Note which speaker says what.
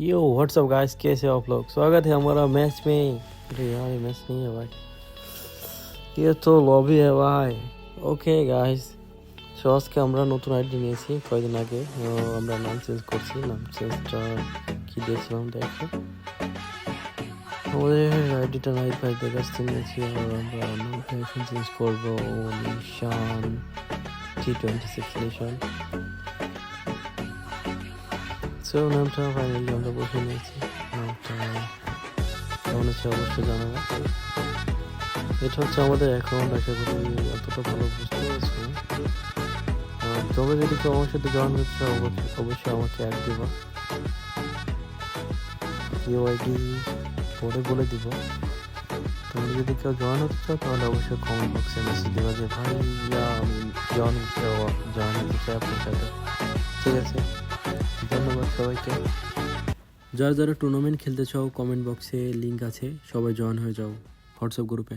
Speaker 1: यो WhatsApp guys कैसे हो आप लोग स्वागत है हमारा मैच में अरे यार ये मैच नहीं है भाई ये तो লবি है ভাই ওকে গাইস সো আজকে আমরা নতুন আইডি নিয়েছি কয়েকদিন আগে ও, আমরা নাম চেঞ্জ করছি নাম চেঞ্জটা কি দিয়েছিলাম দেখো আমাদের আইডিটা নাইট ভাইদের কাছ থেকে নিয়েছি আর আমরা নামটা এখন চেঞ্জ করবো নিশান টি টোয়েন্টি সিক্স নিশান so নামটা ফাইনালি আমরা বসে নিয়েছি। নামটা কেমন অবশ্যই জানাব। এটা হচ্ছে আমাদের অ্যাকাউন্ট আশা করি অতটা ভালো বুঝতে পারছি। তবে যদি কেউ আমার সাথে জয়েন করছে অবশ্যই অবশ্যই আমাকে অ্যাড দিব। ইউআইডি পরে বলে দিব। তোমরা যদি কেউ জয়েন হতে চাও, তাহলে অবশ্যই কমেন্ট বক্সে মেসেজ দেওয়া যে ভাই আমি জয়েন হতে জয়েন হতে চাই আপনার সাথে। ঠিক আছে? ধন্যবাদ সবাইকে। যারা যারা টুর্নামেন্ট খেলতে চাও কমেন্ট বক্সে লিঙ্ক আছে, সবাই জয়েন হয়ে যাও হোয়াটসঅ্যাপ গ্রুপে